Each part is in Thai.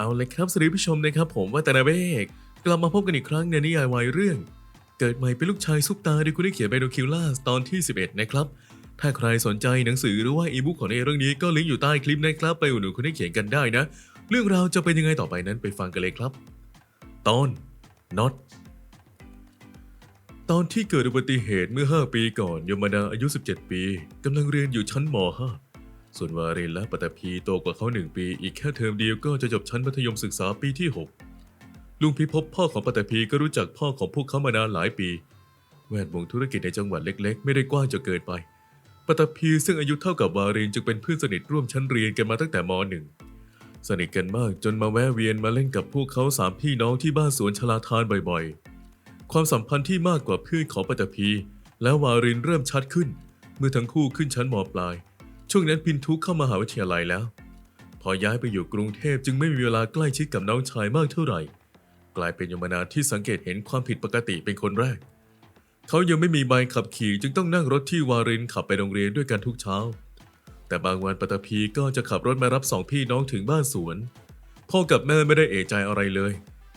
เอาเลยครับสวัสดีผู้ชมนะครับผมว่าแต่นาเบกกลับมาพบกันอีกครั้งในนิยายวายเรื่อง เกิดใหม่เป็นลูกชายซุปตาโดยคุณได้เขียนไบโดคิลล่าตอนที่ 11 นะครับ ถ้าใครสนใจหนังสือหรือว่าอีบุ๊กของในเรื่องนี้ก็ลิงก์อยู่ใต้คลิปนะครับไปอุดหนุนคุณได้เขียนกันได้นะ เรื่องราวจะเป็นยังไงต่อไปนั้นไปฟังกันเลยครับ ตอนน็อตตอนที่เกิดอุบัติเหตุเมื่อ 5 ปีก่อนยมดาอายุ 17 ปีกำลังเรียนอยู่ชั้นม .5 ส่วนวารินและปัตตภีโตกว่าเขาหนึ่งปี อีกแค่เทอมเดียวก็จะจบชั้นมัธยมศึกษาปีที่ 6 ลุงพิภพพ่อของปัตตภีก็รู้จักพ่อของพวกเขามานานหลายปี แวดวงธุรกิจในจังหวัดเล็ก ๆ ไม่ได้กว้างจนเกินไป ปัตตภีซึ่งอายุเท่ากับวารินจึงเป็นเพื่อนสนิทร่วมชั้นเรียนกันมาตั้งแต่ม .1 สนิทกันมากจนมาแวะเวียนมาเล่นกับพวกเขาสามพี่น้องที่บ้านสวนชลาทานบ่อยๆ ความสัมพันธ์ที่มากกว่าเพื่อนของปัตตภีและวารินเริ่มชัดขึ้น เมื่อทั้งคู่ขึ้นชั้นมปลาย ช่วงนั้นพินทุกเข้ามหาวิทยาลัยแล้ว พอย้ายไปอยู่กรุงเทพจึงไม่มีเวลาใกล้ชิดกับน้องชายมากเท่าไหร่ กลายเป็นยมนาที่สังเกตเห็นความผิดปกติเป็นคนแรก เขายังไม่มีใบขับขี่จึงต้องนั่งรถที่วารินขับไปโรงเรียนด้วยกันทุกเช้า แต่บางวันปัตตภีก็จะขับรถมารับสองพี่น้องถึงบ้านสวน พ่อกับแม่ไม่ได้เอะใจอะไรเลย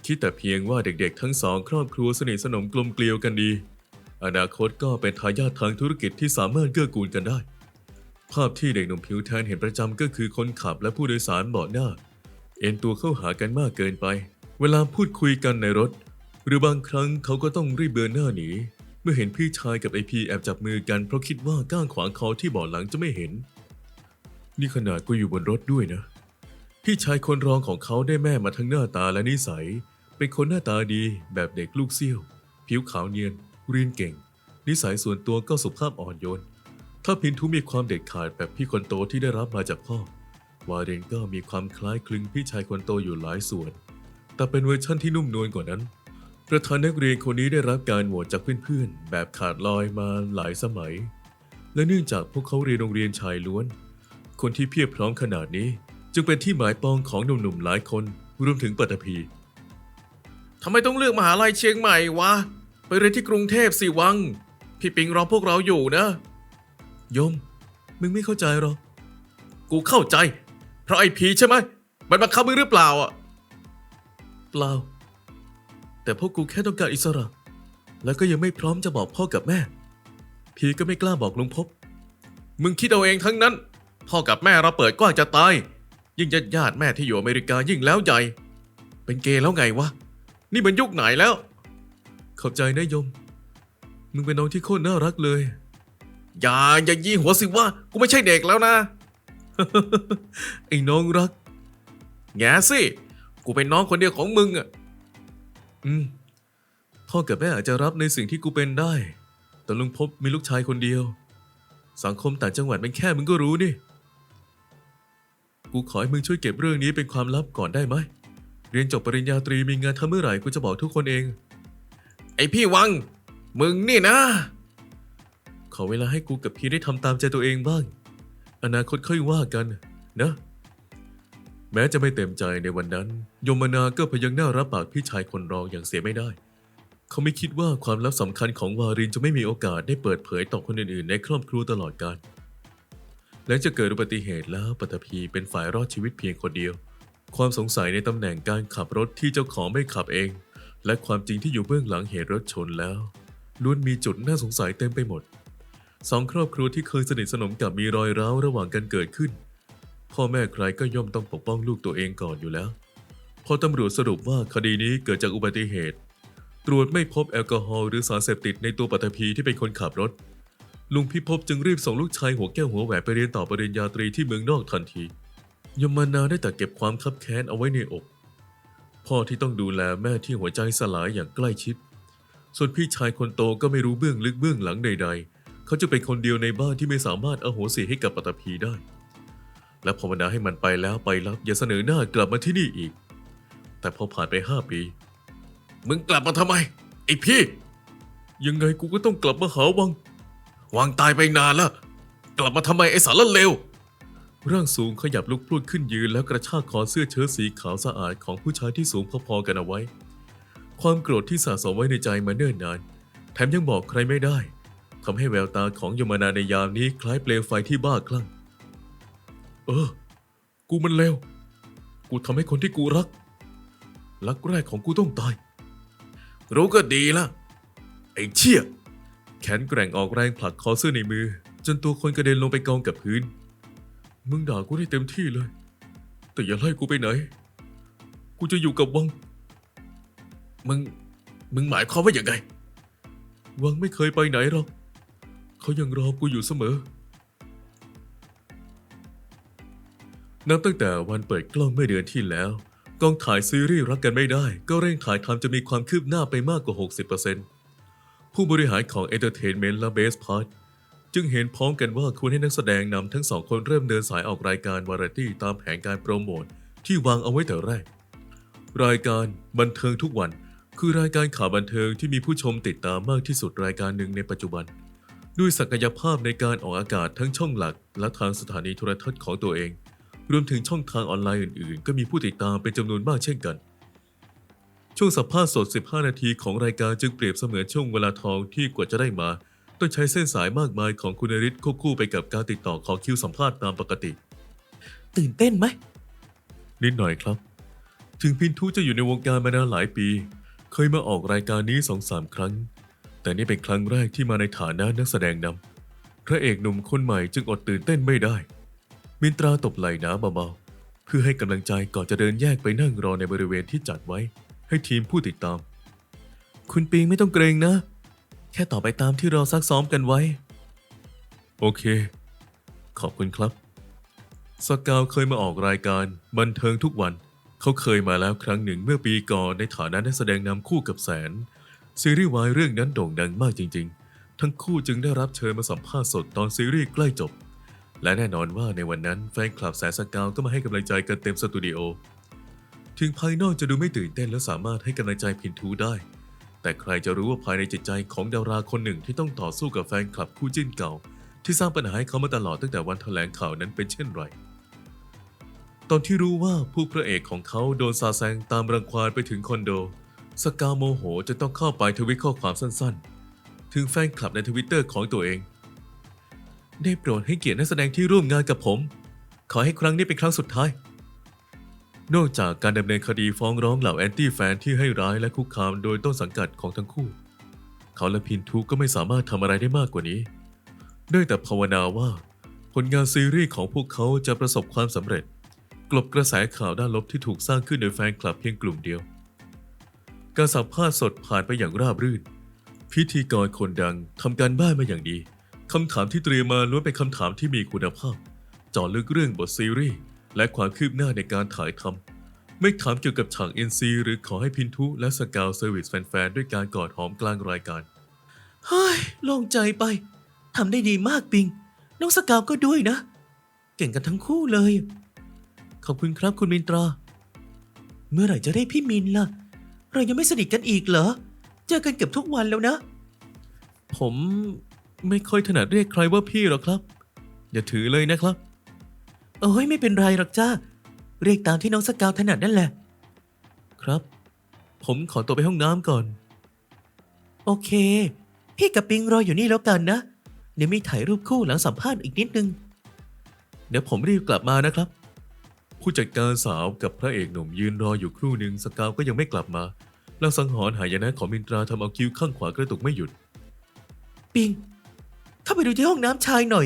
คิดแต่เพียงว่าเด็กๆ ทั้งสองครอบครัวสนิทสนมกลมเกลียวกันดี อนาคตก็เป็นทายาททางธุรกิจที่สามารถเกื้อกูลกันได้ ภาพที่เด็กหนุ่มผิวแทนเห็นประจำก็คือคนขับและผู้โดยสารเบาะหน้า เอ็นตัวเข้าหากันมากเกินไป เวลาพูดคุยกันในรถ หรือบางครั้งเขาก็ต้องรีบเบือนหน้าหนีเมื่อเห็นพี่ชายกับไอพีแอบจับมือกันเพราะคิดว่าก้างขวางเขาที่เบาะหลังจะไม่เห็น นี่ขนาดกูอยู่บนรถด้วยนะ พี่ชายคนรองของเขาได้แม่มาทั้งหน้าตาและนิสัย เป็นคนหน้าตาดีแบบเด็กลูกเสี้ยว ผิวขาวเนียน เรียนเก่ง นิสัยส่วนตัวก็สุภาพอ่อนโยน ถ้าพินทุมีความเด็ดขาดแบบพี่คนโตที่ได้รับมาจากพ่อ วาเรนก็มีความคล้ายคลึงพี่ชายคนโตอยู่หลายส่วน แต่เป็นเวอร์ชั่นที่นุ่มนวลกว่านั้น ประธานนักเรียนคนนี้ได้รับการโหวตจากเพื่อนๆ แบบขาดลอยมาหลายสมัย และเนื่องจากพวกเขาเรียนโรงเรียนชายล้วน คนที่เพียบพร้อมขนาดนี้ จึงเป็นที่หมายปองของหนุ่มๆหลายคนรวมถึงปัตภีทำไมต้องเลือกมหาลัยเชียงใหม่วะ ไปเรียนที่กรุงเทพสิวัง พี่ปิงรอพวกเราอยู่นะ ยม มึงไม่เข้าใจหรอ กูเข้าใจ เพราะไอพีใช่ไหม มันบังคับมึงหรือเปล่าอะ เปล่า แต่พวกกูแค่ต้องการอิสระ แล้วก็ยังไม่พร้อมจะบอกพ่อกับแม่พีก็ไม่กล้าบอกลุงพบ มึงคิดเอาเองทั้งนั้น พ่อกับแม่เราเปิดกว้างจะตาย ยิ่งญาติญาติแม่ที่อยู่อเมริกายิ่งแล้วใหญ่ เป็นเกย์แล้วไงวะ นี่มันยุคไหนแล้ว ขอบใจนะโยม มึงเป็นน้องที่โคตรน่ารักเลย อย่าอย่ายี่หัวสิว่ากูไม่ใช่เด็กแล้วนะ ไอ้น้องรัก แง่สิ กูเป็นน้องคนเดียวของมึงอะ อืม พ่อกับแม่อาจจะรับในสิ่งที่กูเป็นได้ แต่ลุงพบมีลูกชายคนเดียว สังคมต่างจังหวัดเป็นแค่มึงก็รู้นี่ กูขอให้มึงช่วยเก็บเรื่องนี้เป็นความลับก่อนได้ไหม เรียนจบปริญญาตรีมีงานทำเมื่อไหร่กูจะบอกทุกคนเอง ไอพี่วัง มึงนี่นะ ขอเวลาให้กูกับพี่ได้ทำตามใจตัวเองบ้าง อนาคตค่อยว่ากันนะ แม้จะไม่เต็มใจในวันนั้น ยมนาก็พยังหน้ารับปากพี่ชายคนรองอย่างเสียไม่ได้ เขาไม่คิดว่าความลับสำคัญของวารินจะไม่มีโอกาสได้เปิดเผยต่อคนอื่นๆ ในครอบครัวตลอดกาลหลังจากเกิดอุบัติเหตุแล้วปัตภีเป็นฝ่ายรอดชีวิตเพียงคนเดียว ความสงสัยในตำแหน่งการขับรถที่เจ้าของไม่ขับเอง และความจริงที่อยู่เบื้องหลังเหตุรถชนแล้วล้วนมีจุดน่าสงสัยเต็มไปหมด สองครอบครัวที่เคยสนิทสนมกับมีรอยร้าวระหว่างกันเกิดขึ้น พ่อแม่ใครก็ย่อมต้องปกป้องลูกตัวเองก่อนอยู่แล้ว พอตำรวจสรุปว่าคดีนี้เกิดจากอุบัติเหตุ ตรวจไม่พบแอลกอฮอล์หรือสารเสพติดในตัวปัตภีที่เป็นคนขับรถ ลุงพิภพจึงรีบส่งลูกชายหัวแก้วหัวแหวนไปเรียนต่อปริญญาตรีที่เมืองนอกทันทียมนาได้แต่เก็บความคับแค้นเอาไว้ในอก พ่อที่ต้องดูแลแม่ที่หัวใจสลายอย่างใกล้ชิด ส่วนพี่ชายคนโตก็ไม่รู้เบื้องลึกเบื้องหลังใดๆ เขาจะเป็นคนเดียวในบ้านที่ไม่สามารถอโหสิให้กับปัตภีได้ และภาวนาให้มันไปแล้วไปรับอย่าเสนอหน้ากลับมาที่นี่อีก แต่พอผ่านไปห้าปี มึงกลับมาทำไมไอ้พี่ ยังไงกูก็ต้องกลับมาหาวัง วังตายไปนานล้วกลับมาทำไมไอ้สารเลวร่างสูงขยับลุกพลุดขึ้นยืนแล้วกระชากคอเสื้อเชิ้ตสีขาวสะอาดของผู้ชายที่สูงพอๆกันเอาไว้ ความโกรธที่สะสมไว้ในใจมาเนิ่นนาน แถมยังบอกใครไม่ได้ ทำให้แววตาของยมนาในยามนี้คล้ายเปลวไฟที่บ้าคลั่ง เออ กูมันเลว กูทำให้คนที่กูรัก รักแรกของกูต้องตาย รู้ก็ดีละ ไอ้เชี่ย แขนแกร่งออกแรงผลักคอเสื้อในมือ จนตัวคนกระเด็นลงไปกองกับพื้น มึงด่ากูได้เต็มที่เลย แต่อย่าไล่กูไปไหน กูจะอยู่กับวัง มึง มึงหมายความว่าอย่างไง วังไม่เคยไปไหนหรอก เขายังรอกูอยู่เสมอ นับตั้งแต่วันเปิดกล้องเมื่อเดือนที่แล้ว กองถ่ายซีรีส์รักกันไม่ได้ ก็เร่งถ่ายทำจะมีความคืบหน้าไปมากกว่า 60%ผู้บริหารของ Entertainment และ Best Part จึงเห็นพ้องกันว่าควรให้นักแสดงนำทั้งสองคนเริ่มเดินสายออกรายการวาไรตี้ตามแผนการโปรโมทที่วางเอาไว้แต่แรก รายการบันเทิงทุกวัน คือรายการข่าวบันเทิงที่มีผู้ชมติดตามมากที่สุดรายการหนึ่งในปัจจุบัน ด้วยศักยภาพในการออกอากาศทั้งช่องหลัก และทางสถานีโทรทัศน์ของตัวเอง รวมถึงช่องทางออนไลน์อื่นๆ ก็มีผู้ติดตามเป็นจำนวนมากเช่นกัน ช่วงสัมภาษณ์สด 15 นาทีของรายการจึงเปรียบเสมือนช่วงเวลาทองที่กว่าจะได้มา ต้องใช้เส้นสายมากมายของคุณนริศควบคู่ไปกับการติดต่อขอคิวสัมภาษณ์ตามปกติ ตื่นเต้นไหมนิดหน่อยครับ ถึงพินทุจะอยู่ในวงการมานานหลายปี เคยมาออกรายการนี้สองสามครั้ง แต่นี่เป็นครั้งแรกที่มาในฐานะนักแสดงนำพระเอกหนุ่มคนใหม่จึงอดตื่นเต้นไม่ได้ มินตราตบไหล่น้าเบาๆเพื่อให้กำลังใจก่อนจะเดินแยกไปนั่งรอในบริเวณที่จัดไว้ ให้ทีมผู้ติดตาม คุณปิงไม่ต้องเกรงนะ แค่ต่อไปตามที่เราซักซ้อมกันไว้ โอเค ขอบคุณครับ สกาวเคยมาออกรายการบันเทิงทุกวัน เขาเคยมาแล้วครั้งหนึ่งเมื่อปีก่อนในฐานะนักแสดงนำคู่กับแสน ซีรีส์วายเรื่องนั้นโด่งดังมากจริง ๆ ทั้งคู่จึงได้รับเชิญมาสัมภาษณ์สดตอนซีรีส์ใกล้จบ และแน่นอนว่าในวันนั้นแฟนคลับแสนสกาวก็มาให้กำลังใจกันเต็มสตูดิโอ ถึงภายนอกจะดูไม่ตื่นเต้นและสามารถให้กำลังใจพินทูได้ แต่ใครจะรู้ว่าภายในจิตใจของดาราคนหนึ่งที่ต้องต่อสู้กับแฟนคลับคู่จิ้นเก่า ที่สร้างปัญหาให้เขามาตลอดตั้งแต่วันแถลงข่าวนั้นเป็นเช่นไรตอนที่รู้ว่าผู้พระเอกของเขาโดนซาแซงตามรังควานไปถึงคอนโด สกาวโมโหจะต้องเข้าไปทวิตข้อความสั้นๆ ถึงแฟนคลับในทวิตเตอร์ของตัวเอง ได้โปรดให้เกียรตินักแสดงที่ร่วมงานกับผม ขอให้ครั้งนี้เป็นครั้งสุดท้าย นอกจากการดำเนินคดีฟ้องร้องเหล่าแอนตี้แฟนที่ให้ร้ายและคุกคามโดยต้นสังกัดของทั้งคู่ เขาและพินทุก็ไม่สามารถทำอะไรได้มากกว่านี้ได้แต่ภาวนาว่า ผลงานซีรีส์ของพวกเขาจะประสบความสำเร็จ กลบกระแสข่าวด้านลบที่ถูกสร้างขึ้นโดยแฟนคลับเพียงกลุ่มเดียว การสัมภาษณ์สดผ่านไปอย่างราบรื่น พิธีกรคนดังทำการบ้านมาอย่างดีคำถามที่เตรียมมาล้วนเป็นคำถามที่มีคุณภาพจาะลึกเรื่องบทซีรีส์และความคืบหน้าในการถ่ายทำไม่ถามเกี่ยวกับฉาก NC หรือขอให้พินทุและสกาวเซอร์วิสแฟนๆ ด้วยการกอดหอมกลางรายการ เฮ้ยโล่งใจไปทำได้ดีมากปิง น้องสกาวก็ด้วยนะ เก่งกันทั้งคู่เลย ขอบคุณครับคุณมินตรา เมื่อไหร่จะได้พี่มินล่ะ เรายังไม่สนิทกันอีกเหรอ เจอกันเกือบทุกวันแล้วนะ ผมไม่ค่อยถนัดเรียกใครว่าพี่หรอกครับ อย่าถือเลยนะครับ เอ้ยไม่เป็นไรหรอกจ้า เรียกตามที่น้องสกาวถนัดนั่นแหละ ครับ ผมขอตัวไปห้องน้ำก่อน โอเค พี่กับปิงรออยู่นี่แล้วกันนะ เดี๋ยวมีถ่ายรูปคู่หลังสัมภาษณ์อีกนิดนึง เดี๋ยวผมรีบกลับมานะครับ ผู้จัดการสาวกับพระเอกหนุ่มยืนรออยู่ครู่หนึ่งสกาวก็ยังไม่กลับมาแล้วสังหรณ์หายนะของมินตราทำเอาคิ้วข้างขวากระตุกไม่หยุด ปิง เข้าไปดูที่ห้องน้ำชายหน่อย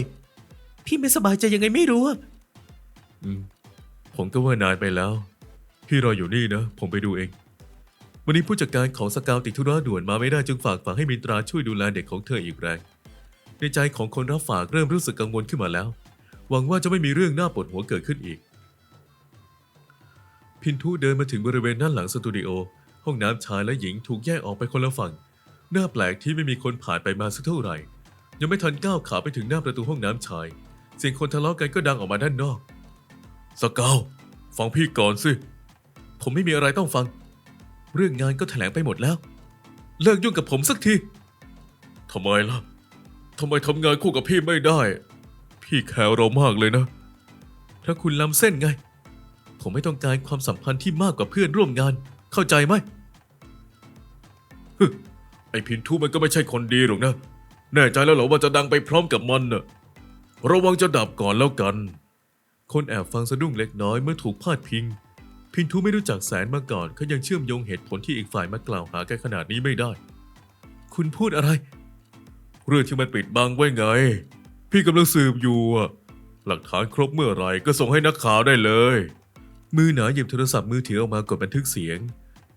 พี่ไม่สบายใจยังไงไม่รู้อะอืม ผมก็ว่านานไปแล้ว พี่รออยู่นี่นะ ผมไปดูเอง วันนี้ผู้จัดการของสกาวติดธุระด่วนมาไม่ได้จึงฝากฝังให้มินตราช่วยดูแลเด็กของเธออีกแรง ในใจของคนรับฝากเริ่มรู้สึกกังวลขึ้นมาแล้ว หวังว่าจะไม่มีเรื่องน่าปวดหัวเกิดขึ้นอีก พินทุเดินมาถึงบริเวณด้านหลังสตูดิโอ ห้องน้ำชายและหญิงถูกแยกออกไปคนละฝั่ง หน้าแปลกที่ไม่มีคนผ่านไปมาสักเท่าไหร่ ยังไม่ทันก้าวขาไปถึงหน้าประตูห้องน้ำชาย เสียงคนทะเลาะกันก็ดังออกมาด้านนอก สกาวฟังพี่ก่อนสิ ผมไม่มีอะไรต้องฟัง เรื่องงานก็แถลงไปหมดแล้ว เลิกยุ่งกับผมสักทีทำไมล่ะทำไมทำงานคู่กับพี่ไม่ได้ พี่แคร์เรามากเลยนะเพราคุณล้ำเส้นไง ผมไม่ต้องการความสัมพันธ์ที่มากกว่าเพื่อนร่วมงาน เข้าใจไหมฮึไอพินทุมันก็ไม่ใช่คนดีหรอกนะ แน่ใจแล้วเหรอว่าจะดังไปพร้อมกับมันน่ะ ระวังจะดับก่อนแล้วกัน คนแอบฟังสะดุ้งเล็กน้อยเมื่อถูกพาดพิง พินทุไม่รู้จักแสนมาก่อนเขายังเชื่อมโยงเหตุผลที่อีกฝ่ายมากล่าวหากันขนาดนี้ไม่ได้ คุณพูดอะไร เรื่องที่มันปิดบังไว้ไง พี่กำลังสืบอยู่อะหลักฐานครบเมื่อไหรก็ส่งให้นักข่าวได้เลย มือหนาหยิบโทรศัพท์มือถือออกมากดบันทึกเสียง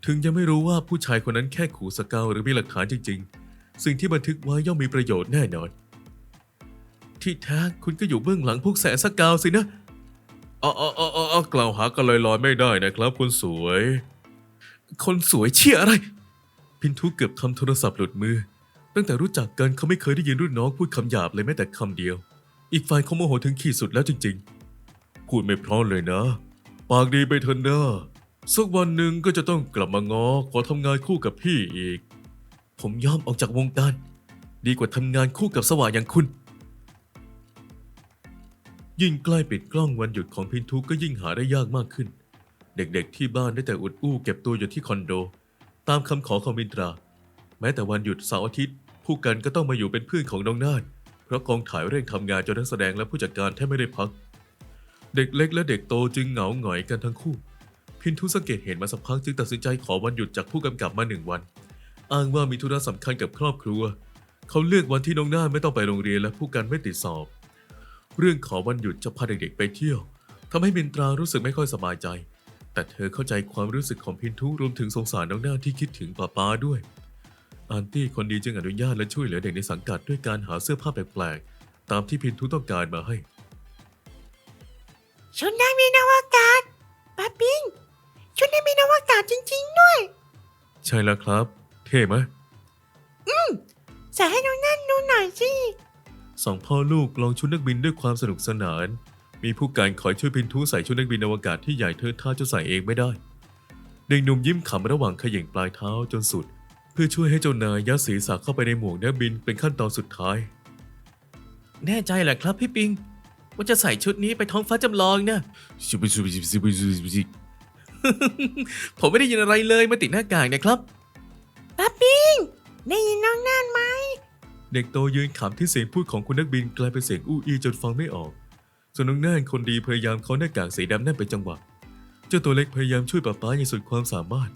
ถึงยังไม่รู้ว่าผู้ชายคนนั้นแค่ขู่สเกาหรือมีหลักฐานจริง ๆ สิ่งที่บันทึกไว้ย่อมมีประโยชน์แน่นอน ที่แท้คุณก็อยู่เบื้องหลังพวกแสสเกาวสินะอ๋ออ๋ออ๋ออ๋อกล่าวหากันลอยๆไม่ได้นะครับคนสวย คนสวยเชี่ยอะไร พินทุเกือบทำโทรศัพท์หลุดมือ ตั้งแต่รู้จักกันเขาไม่เคยได้ยินรุ่นน้องพูดคำหยาบเลยแม้แต่คำเดียว อีกฝ่ายเขาโมโหถึงขีดสุดแล้วจริง ๆ พูดไม่เพราะเลยนะ ปากดีไปเถอะนะสักวันหนึ่งก็จะต้องกลับมาง้อขอทำงานคู่กับพี่อีก ผมยอมออกจากวงการ ดีกว่าทำงานคู่กับสว่างอย่างคุณ ยิ่งใกล้ปิดกล้องวันหยุดของพินทุก็ยิ่งหาได้ยากมากขึ้น เด็กๆที่บ้านได้แต่อุดอู้เก็บตัวอยู่ที่คอนโด ตามคำขอของมินตรา แม้แต่วันหยุดเสาร์อาทิตย์ ผู้กันก็ต้องมาอยู่เป็นเพื่อนของน้องนาดเพราะกองถ่ายเร่งทำงานจนนักแสดงและผู้จัดการแทบไม่ได้พัก เด็กเล็กและเด็กโตจึงเหงาหงอยกันทั้งคู่ พินทุสังเกตเห็นมาสักพักจึงตัดสินใจขอวันหยุดจากผู้กำกับมาหนึ่งวัน อ้างว่ามีธุระสำคัญกับครอบครัว เขาเลือกวันที่น้องนาไม่ต้องไปโรงเรียนและผู้กันไม่ติดสอบ เรื่องขอวันหยุดจะพาเด็กๆไปเที่ยวทำให้มินตรารู้สึกไม่ค่อยสบายใจ แต่เธอเข้าใจความรู้สึกของพินทุรวมถึงสงสารน้องนาที่คิดถึงป้าป้าด้วยอันตี้คนดีจึงอนุญาตและช่วยเหลือเด็กในสังกัดด้วยการหาเสื้อผ้าแปลกๆตามที่พินทุต้องการมาให้ ชุดนักบินอวกาศป้าปิงชุดนักบินอวกาศจริง ๆ ด้วย ใช่แล้วครับ เท่ไหมใส่ให้น้องนั่นดูหน่อยสิ สองพ่อลูกลองชุดนักบินด้วยความสนุกสนาน มีผู้การคอยช่วยพินทุใส่ชุดนักบินอวกาศที่ใหญ่เธอท่าจะใส่เองไม่ได้ เด็กหนุ่มยิ้มขำระหว่างเขย่งปลายเท้าจนสุด เพื่อช่วยให้เจ้านายยัดศีรษะเข้าไปในหมวกนักบินเป็นขั้นตอนสุดท้าย แน่ใจแหละครับพี่ปิง ว่าจะใส่ชุดนี้ไปท้องฟ้าจำลองนะผมไม่ได้ยินอะไรเลยมาติดหน้ากากนะครับป้าปิงได้ยินน้องนั่นไหม เด็กโตยืนขำที่เสียงพูดของคุณนักบินกลายเป็นเสียงอู้อีจนฟังไม่ออก ส่วนน้องน่านคนดีพยายามเขาหน้ากากสีดำนั่นเป็นจังหวะ เจ้าตัวเล็กพยายามช่วยป้าป้าอย่างสุดความสามารถ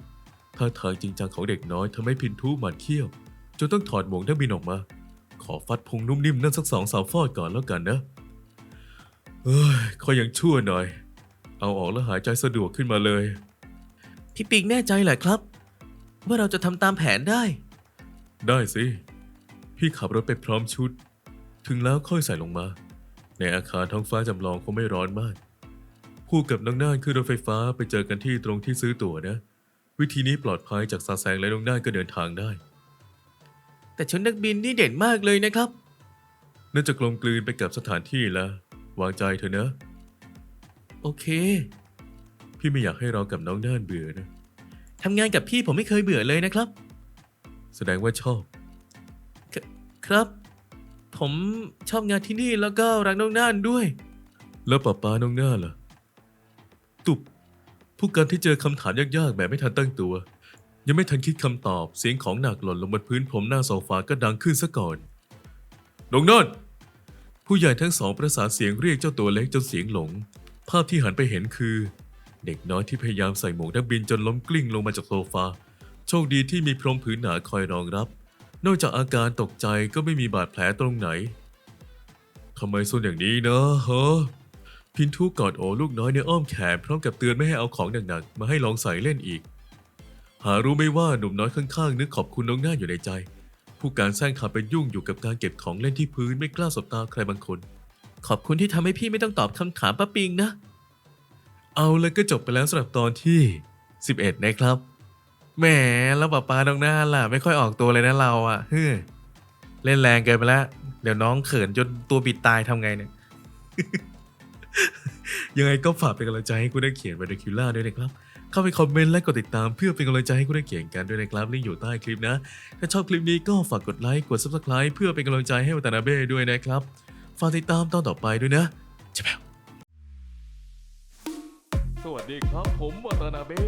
ท่าทางจริงจังของเด็กน้อยทำให้พินทุหมันเขี้ยวจนต้องถอดหมวกนักบินออกมา ขอฟัดพุงนุ่มนิ่มนั่นสักสองสามฟอดก่อนแล้วกันนะ เอ้ยขอยังชั่วหน่อย เอาออกแล้วหายใจสะดวกขึ้นมาเลย พี่ปิงแน่ใจแหละครับ ว่าเราจะทำตามแผนได้ ได้สิ พี่ขับรถไปพร้อมชุด ถึงแล้วค่อยใส่ลงมา ในอาคารท้องฟ้าจำลองคงไม่ร้อนมาก พูดกับน้องน่านขึ้นรถไฟฟ้าไปเจอกันที่ตรงที่ซื้อตั๋วนะ วิธีนี้ปลอดภัยจากซาแซงและน้องน่านก็เดินทางได้ แต่ชุดนักบินนี่เด่นมากเลยนะครับ น่าจะกลมกลืนไปกับสถานที่แล้ว วางใจเถอะนะ โอเค พี่ไม่อยากให้เรากับน้องน่านเบื่อนะทำงานกับพี่ผมไม่เคยเบื่อเลยนะครับ แสดงว่าชอบ ครับ ผมชอบงานที่นี่แล้วก็รักน้องน่านด้วย แล้วป้าป้าน้องน่านล่ะ ตุบผู้การที่เจอคำถามยากๆแบบไม่ทันตั้งตัว ยังไม่ทันคิดคำตอบเสียงของหนักหล่นลงบนพื้นผมหน้าโซฟาก็ดังขึ้นซะก่อนน้องน่าน ผู้ใหญ่ทั้งสองประสานเสียงเรียกเจ้าตัวเล็กจนเสียงหลง ภาพที่หันไปเห็นคือ เด็กน้อยที่พยายามใส่หมวกนักบินจนล้มกลิ้งลงมาจากโซฟา โชคดีที่มีพรมผืนหนาคอยรองรับ นอกจากอาการตกใจก็ไม่มีบาดแผลตรงไหนทำไมซนอย่างนี้นะฮะพินทุกอดโอลูกน้อยในอ้อมแขนพร้อมกับเตือนไม่ให้เอาของหนักๆมาให้ลองใส่เล่นอีก หารู้ไม่ว่าหนุ่มน้อยข้างๆ นึกขอบคุณน้องหน้าอยู่ในใจ ผู้การแซงขาไปยุ่งอยู่กับการเก็บของเล่นที่พื้นไม่กล้าสบตาใครบางคน ขอบคุณที่ทำให้พี่ไม่ต้องตอบคำถามป้าปิงนะ เอาแล้วก็จบไปแล้วสำหรับตอนที่ 11 นะครับ แหมแล้วป้าป้าน้องน่าล่ะ ไม่ค่อยออกตัวเลยนะเราอะเฮ้อเล่นแรงเกินไปแล้ว เดี๋ยวน้องเขินจนตัวบิดตายทำไงเนี่ยยังไงก็ฝากเป็นกำลังใจให้คุณได้เขียนบรรคิล่าด้วยนะครับ เข้าไปคอมเมนต์และกดติดตามเพื่อเป็นกำลังใจให้คุณได้เขียนกันด้วยนะครับลิงก์อยู่ใต้คลิปนะ ถ้าชอบคลิปนี้ก็ฝากกดไลค์กด subscribe เพื่อเป็นกำลังใจให้วัตนาเบ้ด้วยนะครับ ฝากติดตามตอนต่อไปด้วยนะจะแปสวัสดีครับผมวัตนาเบ้